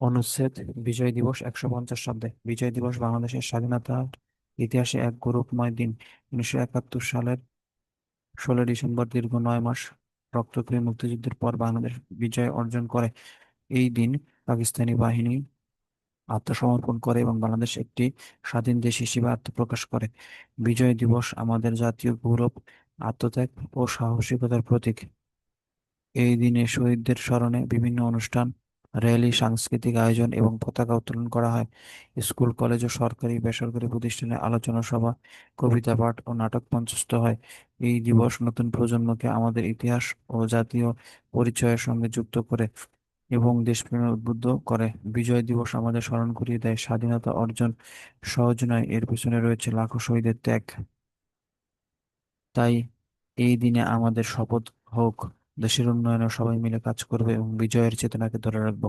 অনুচ্ছেদ বিজয় দিবস একশো পঞ্চাশ শব্দে। বিজয় দিবস বাংলাদেশের স্বাধীনতার ইতিহাসে এক গৌরবময় দিন। উনিশশো একাত্তর সালের ষোলো ডিসেম্বর দীর্ঘ নয় মাস রক্তক্ষয়ী মুক্তিযুদ্ধের পর বাংলাদেশ বিজয় অর্জন করে। এই দিন পাকিস্তানি বাহিনী আত্মসমর্পণ করে এবং বাংলাদেশ একটি স্বাধীন দেশ হিসেবে আত্মপ্রকাশ করে। বিজয় দিবস আমাদের জাতীয় গৌরব আত্মত্যাগ ও সাহসিকতার প্রতীক। এই দিনে শহীদদের স্মরণে বিভিন্ন অনুষ্ঠান র্যালি, সাংস্কৃতিক আয়োজন এবং পতাকা উত্তোলন করা হয়। স্কুল, কলেজ ও সরকারি বেসরকারি প্রতিষ্ঠানে আলোচনা সভা, কবিতা পাঠ ও নাটক মঞ্চস্থ হয়। এই দিবস নতুন প্রজন্মকে আমাদের ইতিহাস ও জাতীয় পরিচয়ের সঙ্গে যুক্ত করে এবং দেশপ্রেমে উদ্বুদ্ধ করে। বিজয় দিবস আমাদের স্মরণ করিয়ে দেয়। স্বাধীনতা অর্জন সহজ নয়, এর পিছনে রয়েছে লাখো শহীদের ত্যাগ। তাই এই দিনে আমাদের শপথ হোক। দেশের উন্নয়নে সবাই মিলে কাজ করবে এবং বিজয়ের চেতনাকে ধরে রাখব।